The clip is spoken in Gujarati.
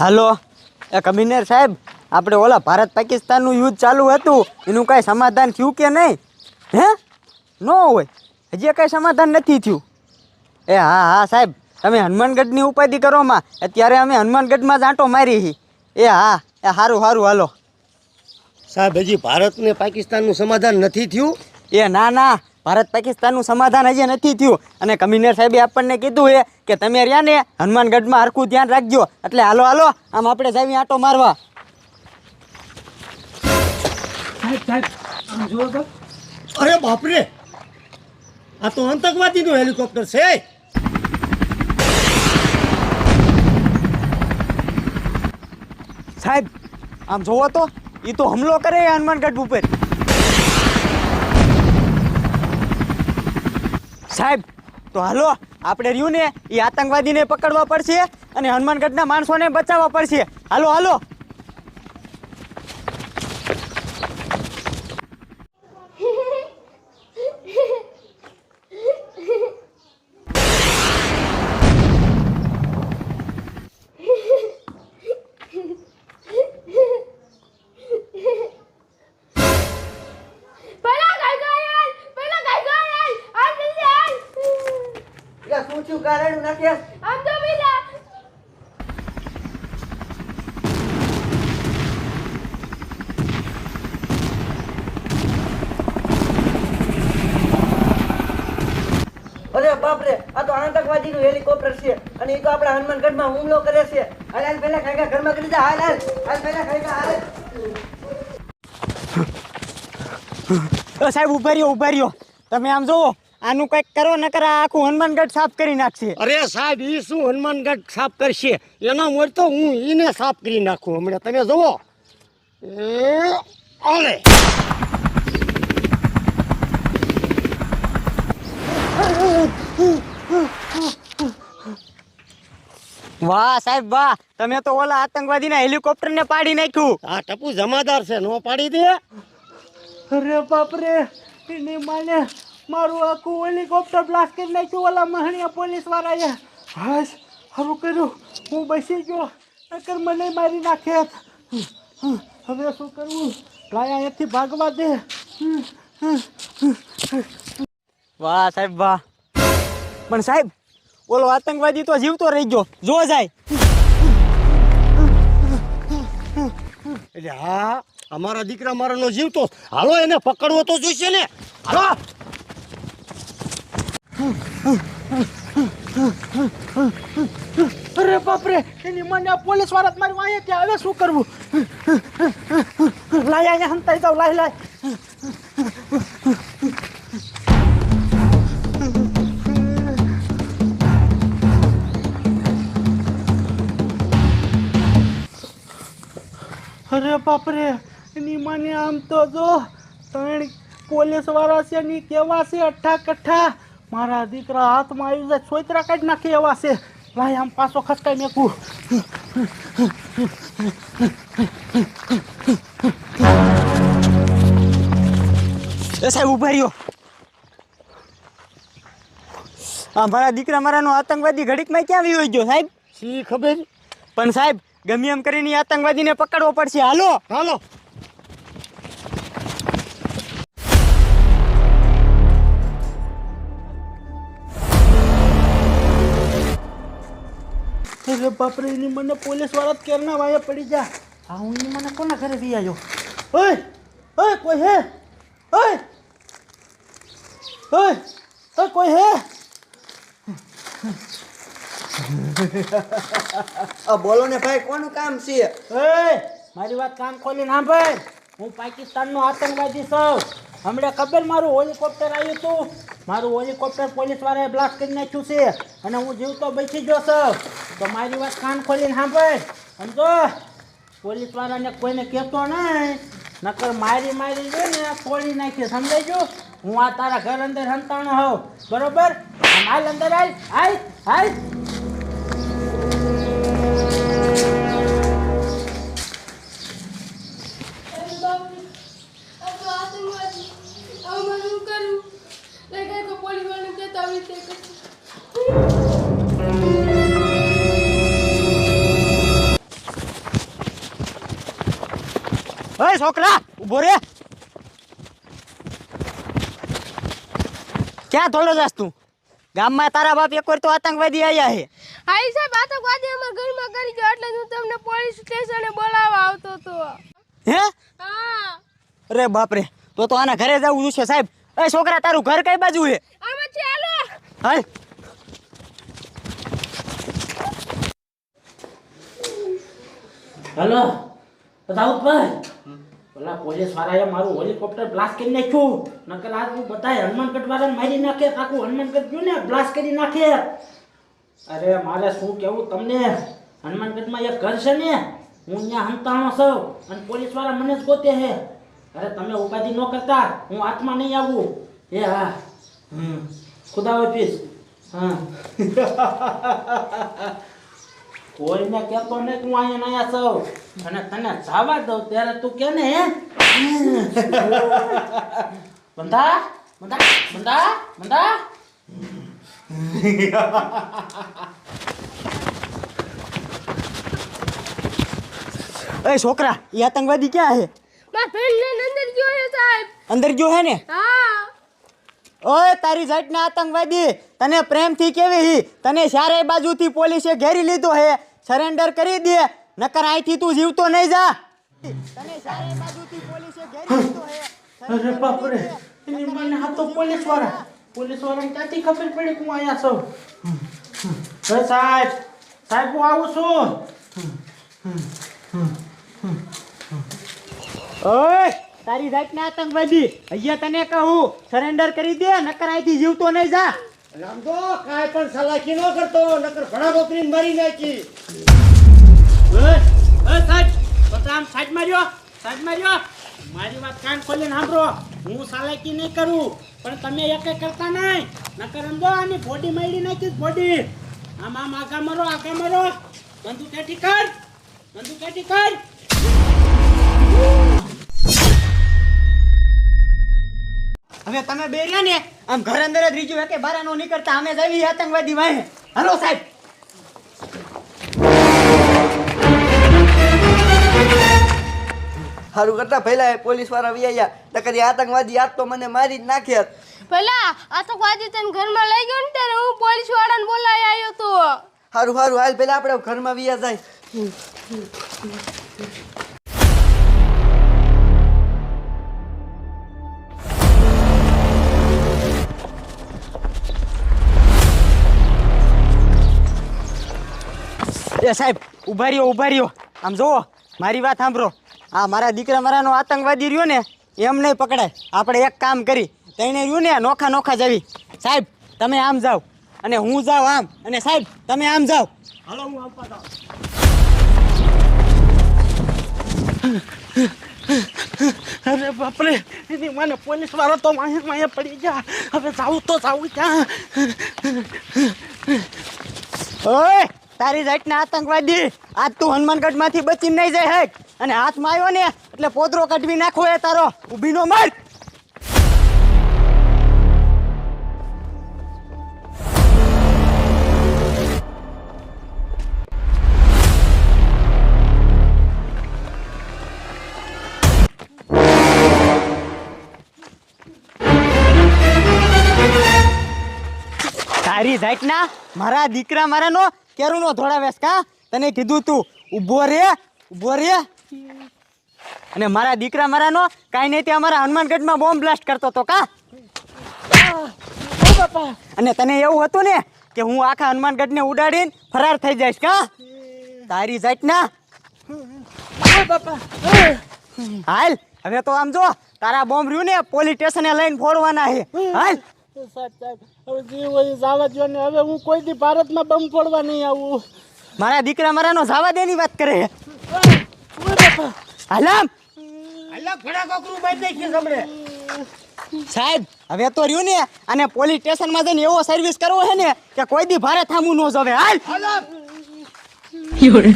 હાલો એ કમિશનર સાહેબ આપણે ઓલા ભારત પાકિસ્તાનનું યુદ્ધ ચાલુ હતું એનું કાંઈ સમાધાન થયું કે નહીં? હે? ન હોય. હજી કાંઈ સમાધાન નથી થયું. એ હા હા સાહેબ તમે હનુમાનગઢની ઉપાધિ કરોમાં અત્યારે અમે હનુમાનગઢમાં જ આંટો મારી હી. એ હા એ સારું સારું હાલો. સાહેબ હજી ભારતને પાકિસ્તાનનું સમાધાન નથી થયું? એ ના ના ભારત પાકિસ્તાનનું સમાધાન હજી નથી થયું. અને કમિશનર સાહેબે આપણને કીધું છે કે તમે રહ્યા ને હનુમાનગઢમાં હરખું ધ્યાન રાખજો. એટલે હાલો હાલો આમ આપણે જાવી આંટો મારવા. સાહેબ સાહેબ આમ જુઓ તો. અરે બાપરે! આ તો આતંકવાદીનું હેલિકોપ્ટર છે. સાહેબ આમ જોવો તો એ તો હુમલો કરે હનુમાનગઢ ઉપર. સાહેબ. તો હાલો, આપણે રહ્યું ને એ આતંકવાદીને પકડવા પડશે અને હનુમાનગઢના માણસોને બચાવવા પડશે. હાલો હાલો. કારણ નથી આમ તો પેલા અરે બાપરે આ તો આતંકવાદીનું હેલિકોપ્ટર છે. અને એ તો આપણા હનુમાનગઢમાં હુમલો કરે છે. હાલ હાલ પહેલા ખાઈ ઘરમાં કરી દે હાલ હાલ. હાલ પહેલા ખાઈ હાલ. સાહેબ ઊભા રહ્યો ઊભા રહ્યો. તમે આમ જોવો. આનું કંઈક કરો નકર આ આખું હનુમાનગઢ સાફ કરી નાખશે. અરે સાહેબ ઈ શું હનુમાનગઢ સાફ કરશે? એના મોર તો હું ઈને સાફ કરી નાખું હમણાં. તમે જુઓ. અરે વાહ સાહેબ વાહ. તમે તો ઓલા આતંકવાદીના હેલિકોપ્ટરને પાડી નાખ્યું. આ ટપુ જમાદાર છે નો પાડી દે. અરે બાપરે એની માને મારું આખું હેલિકોપ્ટર બ્લાસ્ટ કરી નાખ્યું ઓલા મહણિયા પોલીસ વાળાએ. હાશ સારું કર્યું? હું બેસી ગયો. નકર મને મારી નાખે હવે શું કરવું? લાયા અહીંયાથી ભાગવા દે. વાહ સાહેબ વાહ. પણ સાહેબ ઓલો આતંકવાદી તો જીવતો રહી ગયો. જો જાય. એટલે હા અમારા દીકરા મારાનો જીવતો. હાલો એને પકડવો તો જોઈશે ને. હાલો. અરે બાપરે, એની મને પોલીસવાળા મારી વાંહે ત્યાં હવે શું કરવું? લાય, અહીંયા હંતાઈ જાવ લાય લાય. અરે બાપરે, એની મને આમ તો જો, ત્રણ પોલીસવાળા છે ની કેવા છે? અઠ્ઠા કઠ્ઠા મારા દીકરા હાથમાં આવી જાય સોયતરા કાઢી નાખે એવા છે. લાય આમ પાછો ખસકાઈ મેકું. એ સાહેબ ઊભા રહ્યો. આ મારા દીકરા મારાનો આતંકવાદી ઘડીકમાં ક્યાં વિયો ગયો સાહેબ? શી ખબર? પણ સાહેબ ગમે એમ કરીને આતંકવાદીને પકડવો પડશે. હાલો. હાલો. અરે બાપરે એની મને પોલીસવાળા જ કેરના વાયા પડી જા. હા હું એની મને કોના ઘરે વી આવ્યો ઓય ઓય કોઈ હે? ઓય ઓય ઓય કોઈ હે? બોલો ને ભાઈ કોનું કામ છે? ઓય મારી વાત કામ ખોલી ના ભાઈ હું પાકિસ્તાનનો આતંકવાદી છું. હમણાં ખબર મારું હોલિકોપ્ટર આવ્યું હતું મારું હોલિકોપ્ટર પોલીસ વાળાએ બ્લાસ્ટ કરી નાખ્યું છે. અને હું જીવતો બેસી ગયો છું. તો મારી વાત કાન ખોલીને સાંભળ. સમજો? પોલીસ વાળાને કોઈને કહેતો નહીં. નકર મારી મારી જો ને તોડી નાખી સમજાઈ હું આ તારા ઘર અંદર સંતાણો હોઉં. બરોબર? હાલ અંદર હાલ હાલ હાલ. Thank બાપરે ઓય છોકરા ઊભો રે. ક્યાં થોડો જાસ તું? ગામમાં તારા બાપ એક વાર તો આતંકવાદી આયા હે. હાઈ સાહેબ આતંકવાદી અમારા ઘરમાં કરી ગયો એટલે હું તમને પોલીસ સ્ટેશને બોલાવવા આવતો હતો. હે? હા. અરે બાપ રે તો તો આના ઘરે જવું જોશે સાહેબ. એ છોકરા તારું ઘર કઈ બાજુ આમાંથી હાલો. હાલ. હલો દાઉદભાઈ પેલા પોલીસ વાળાએ મારું હેલિકોપ્ટર બ્લાસ્ટ કરી નાખ્યું. નકર આજ હું બધા હનુમાનગઢ વાળાને મારી નાખે આખું હનુમાનગઢ ગયું ને બ્લાસ્ટ કરી નાખે. અરે મારે શું કેવું તમને? હનુમાનગઢમાં એક ઘર છે ને, હું ત્યાં હંતાણો છું અને પોલીસવાળા મને જ ગોતે હે અરે તમે ઉપાધિ ન કરતા, હું હાથમાં નહીં આવું. એ હા. હમ. ખુદા ઓફિસ. હા. કોઈને કહેતો ને તું અહીંયા નયા છો અને તને જવા દઉં ત્યારે તું કે ને હે? બંધા બંધા બંધા બંધા. એ છોકરા એ આતંકવાદી ક્યાં હે? મારા ફ્રેન્ડને અંદર ગયો છે સાહેબ. અંદર ગયો હે ને? હા. ઓય તારી જાતના આતંકવાદી. તને પ્રેમથી કેવી? તને ચારે બાજુથી પોલીસે ઘેરી લીધો હે. સરેન્ડર કરી દે નકર અહીંથી તું જીવતો નહીં જા. તને ચારે બાજુથી પોલીસે ઘેરી લીધો હે. અરે બાપ રે એની મને આ તો પોલીસવાળા. પોલીસ વાળાને ક્યાંથી ખબર પડી કે હું અહીંયા છું? હે સાહેબ સાહેબ હું આવું છું. ઓય તારી જાતના આતંકવાદી. અહીંયા તને કહું સરેન્ડર કરી દે નકર અહીંથી જીવતો નહીં જા. રામદો કાંઈ પણ સલાકી ન કરતો નકર ઘણા બકરીને મારી નાખી. ઓય, ઓય સાહેબ? બધા આમ સાઈડ માર્યો સાઈડ માર્યો. મારી વાત કાન ખોલીને સાંભળો. હું સાલાકી નહીં કરું પણ તમે એક કરતા નહીં. નકર સમજો આની બોડી મારી નાખી બોડી આમ આમ આગા મરો આગા મરો. બંદૂક કાઢી કર બંદૂક કાઢી કર. હવે તમે બે રહ્યા ને આમ ઘર અંદર જ રીજુ કે બારા નો નીકળતા અમે જઈએ આતંકવાદી વાહે. હાલો સાહેબ. સારું કરતા પહેલા પોલીસવાળા વ્યાયા નકર આતંકવાદી આજ તો મને મારી જ નાખ્યા પેલા આતંકવાદી તને ઘરમાં લઈ ગયો ને ત્યારે હું પોલીસ વાળાને બોલાવી આવ્યો તો. સારું સારું હાલ પહેલા આપણે ઘરમાં વ્યા જાય. એ સાહેબ, ઊભા રહ્યો ઊભા રહ્યો. આમ જુઓ, મારી વાત સાંભળો. આ મારા દીકરા મારાનો આતંકવાદી રહ્યો ને, એમ નહીં પકડાય. આપણે એક કામ કરી તેને રહ્યું ને, નોખા નોખા જવી સાહેબ, તમે આમ જાઓ. અને હું જાઉં આમ. અને સાહેબ, તમે આમ જાઓ. હાલો, હું આમ અરે બાપરે, એની મને પોલીસ વાળો તો માહે માહે પડી ગયા. હવે જાવું તો જાવું ક્યાં? ઓય! તારી જાતના આતંકવાદી આજ તું હનુમાનગઢમાંથી બચી નહીં જાય હેઠ અને હાથમાં આવ્યો ને, એટલે પોદરો કાઢવી નાખો એ તારો. ઊભી નો માર. તારી જાતના મારા દીકરા મારાનો કેરુનો ધોળાવેશ કા તને કીધું તું, ઊભો રે ઊભો રે. અને મારા દીકરા મારા નો કાંઈ નહીં ત્યાં અમારા હનુમાનગઢમાં બોમ્બ બ્લાસ્ટ કરતો તો કા? અને તને એવું હતું ને કે હું આખા હનુમાનગઢને ઉડાડીને ફરાર થઈ જઈશ, કા? તારી જાતના. હાલ, હવે તો આમ જો, તારા બોમ્બ રહ્યું ને, પોલીસ સ્ટેશને લઈને ફોડવાના છે. હાલ. હવે જે હોય જવા દ્યો ને હવે હું કોઈ દી ભારતમાં બમ ફોડવા નહીં આવું. મારા દીકરા મારાનો જાવા દેની વાત કરે. હાલામ. અલ્યા ઘણા કોકરું બાંધી નાખી હમણે. સાહેબ હવે તો રહ્યું ને અને પોલીસ સ્ટેશનમાં જઈને એવો સર્વિસ કરવો છે ને કે કોઈ દી ભારે થામું ન જવે. હાલ. હાલો 有人，